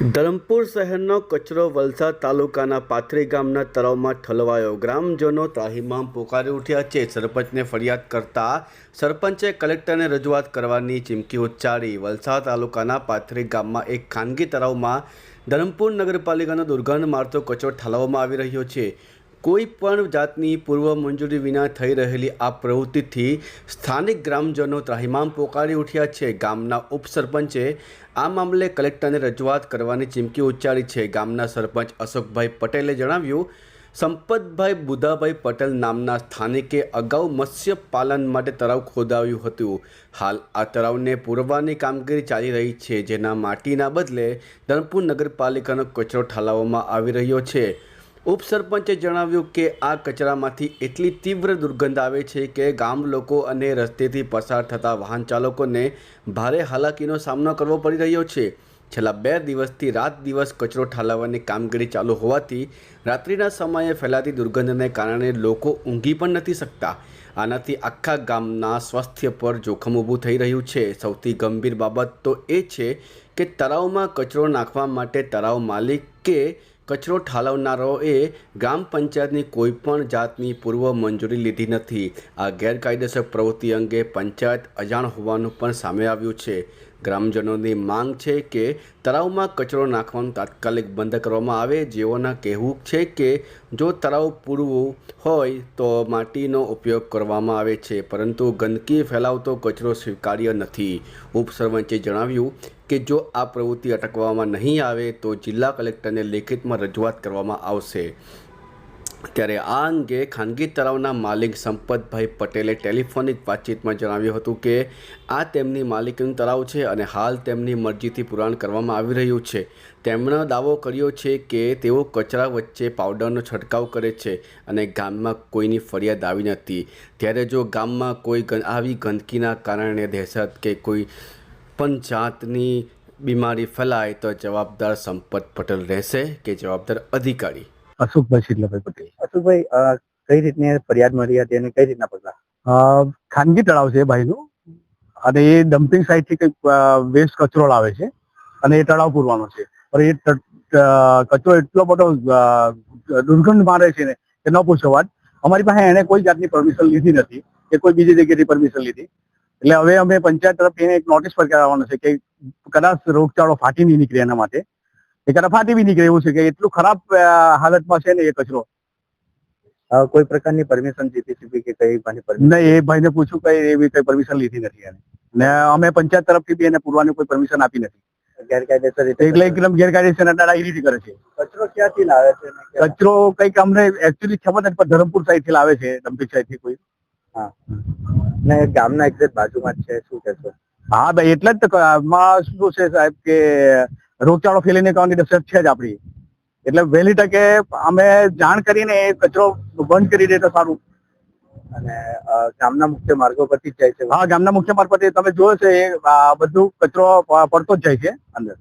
ધરમપુર શહેરનો કચરો વલસાડ તાલુકાના પાથરી ગામના તળાવમાં ઠલવાયો. ગ્રામજનો ત્રાહીમામ પોકારી ઉઠ્યા છે. સરપંચને ફરિયાદ કરતા સરપંચે કલેક્ટરને રજૂઆત કરવાની ચીમકી ઉચ્ચારી. વલસાડ તાલુકાના પાથરી ગામમાં એક ખાનગી તળાવમાં ધરમપુર નગરપાલિકાનો દુર્ગંધ મારતો કચરો ઠાલવવામાં આવી રહ્યો છે. કોઈ પણ જાતની પૂર્વ મંજૂરી વિના થઈ રહેલી આ પ્રવૃત્તિથી સ્થાનિક ગ્રામજનો ત્રાહિમામ પોકારી ઉઠ્યા છે. ગામના ઉપસરપંચે આ મામલે કલેક્ટરને રજૂઆત કરવાની ચીમકી ઉચ્ચારી છે. ગામના સરપંચ અશોકભાઈ પટેલે જણાવ્યું, સંપતભાઈ બુધાભાઈ પટેલ નામના સ્થાનિકે અગાઉ મત્સ્ય પાલન માટે તળાવ ખોદાવ્યું હતું. હાલ આ તળાવને પૂરવાની કામગીરી ચાલી રહી છે. જેના માટીના બદલે ધરમપુર નગરપાલિકાનો કચરો ઠાલવવામાં આવી રહ્યો છે. ઉપસરપંચે જણાવ્યું કે આ કચરામાંથી એટલી તીવ્ર દુર્ગંધ આવે છે કે ગામ લોકો અને રસ્તેથી પસાર થતા વાહન ચાલકોને ભારે હાલાકીનો સામનો કરવો પડી રહ્યો છે. છેલ્લા બે દિવસથી રાત દિવસ કચરો ઠાલવવાની કામગીરી ચાલુ હોવાથી રાત્રિના સમયે ફેલાતી દુર્ગંધને કારણે લોકો ઊંઘી પણ નથી શકતા. આનાથી આખા ગામના સ્વાસ્થ્ય પર જોખમ ઊભું થઈ રહ્યું છે. સૌથી ગંભીર બાબત તો એ છે કે તળાવમાં કચરો નાખવા માટે તળાવ માલિક કે કચરો ઠાલવનારાઓએ ગ્રામ પંચાયતની કોઈપણ જાતની પૂર્વ મંજૂરી લીધી નથી. આ ગેરકાયદેસર પ્રવૃત્તિ અંગે પંચાયત અજાણ હોવાનું પણ સામે આવ્યું છે. ગ્રામજનોની માંગ છે કે તળાવમાં કચરો નાખવાનું તાત્કાલિક બંધ કરવામાં આવે. જેઓના કહેવું છે કે જો તળાવ પૂરવું હોય તો માટીનો ઉપયોગ કરવામાં આવે છે, પરંતુ ગંદકી ફેલાવતો કચરો સ્વીકાર્ય નથી. ઉપસરપંચે જણાવ્યું કે જો આ પ્રવૃત્તિ અટકવામાં નહીં આવે તો જિલ્લા કલેક્ટરને લેખિતમાં રજૂઆત કરવામાં આવશે. ત્યારે આ અંગે ખાનગી તળાવના માલિક સંપતભાઈ પટેલે ટેલિફોનિક વાતચીતમાં જણાવ્યું હતું કે આ તેમની માલિકીનું તળાવ છે અને હાલ તેમની મરજીથી પુરાણ કરવામાં આવી રહ્યું છે. તેમણે દાવો કર્યો છે કે તેઓ કચરા વચ્ચે પાવડરનો છંટકાવ કરે છે અને ગામમાં કોઈની ફરિયાદ આવી નથી. ત્યારે જો ગામમાં કોઈ આવી ગંદકીના કારણે દહેશત કે કોઈ પણ જાતની બીમારી ફેલાય તો જવાબદાર સંપત પટેલ રહેશે કે જવાબદાર અધિકારી? અશોકભાઈ શીતલાભાઈ પટેલ. અશોકભાઈ કઈ રીતની ફરિયાદ મળી હતી અને કઈ રીતના પગલા? ખાનગી તળાવ છે ભાઈનું. અને એ ડમ્પિંગ સાઇટથી કંઈક વેસ્ટ કચરો લાવે છે. અને એ તળાવ પૂરવાનો છે. પણ એ કચરો એટલો બધો દુર્ગંધ મારે છે ને કે ન પૂછો વાત. અમારી પાસે એને કોઈ જાતની પરમિશન લીધી નથી કે કોઈ બીજી જગ્યાથી પરમિશન લીધી. એટલે હવે અમે પંચાયત તરફથી એને એક નોટિસ પર કરાવવાનું છે કે કદાચ રોગચાળો ફાટી નહીં નીકળે એના માટે. એ ફાટી બી નીકળે એવું છે કે એટલું ખરાબ હાલતમાં છે ને એ કચરો. કોઈ પ્રકારની પરમિશન જીપીસીબી કે કઈ પરમિશન નહીં એ ભાઈને પૂછ્યું કઈ એવી કઈ પરમિશન લીધી નથી એને. ને અમે પંચાયત તરફથી બી એને પૂરવાની કોઈ પરમિશન આપી નથી. ગેરકાયદેસર રીતે એટલે એકદમ ગેરકાયદેસર દાદાગીરી કરે છે. કચરો ક્યાંથી લાવે છે કચરો કંઈક અમને એકચ્યુઅલી ખબર નથી પણ ધરમપુર સાઈડથી લાવે છે ડમ્પિંગ સાઈડથી કોઈ ને ગામના એક્ઝેક્ટ બાજુમાં જ છે શું કહેશો? હા ભાઈ એટલે જ તો શું છે સાહેબ કે રોગચાળો ફેલીને કરવાની દશક છે જ આપણી. એટલે વહેલી તકે અમે જાણ કરીને એ કચરો બંધ કરી દે તો સારું. અને ગામના મુખ્ય માર્ગો પરથી જાય છે. હા, ગામના મુખ્ય માર્ગ પરથી તમે જોયો છે, એ બધું કચરો પડતો જ જાય છે અંદર.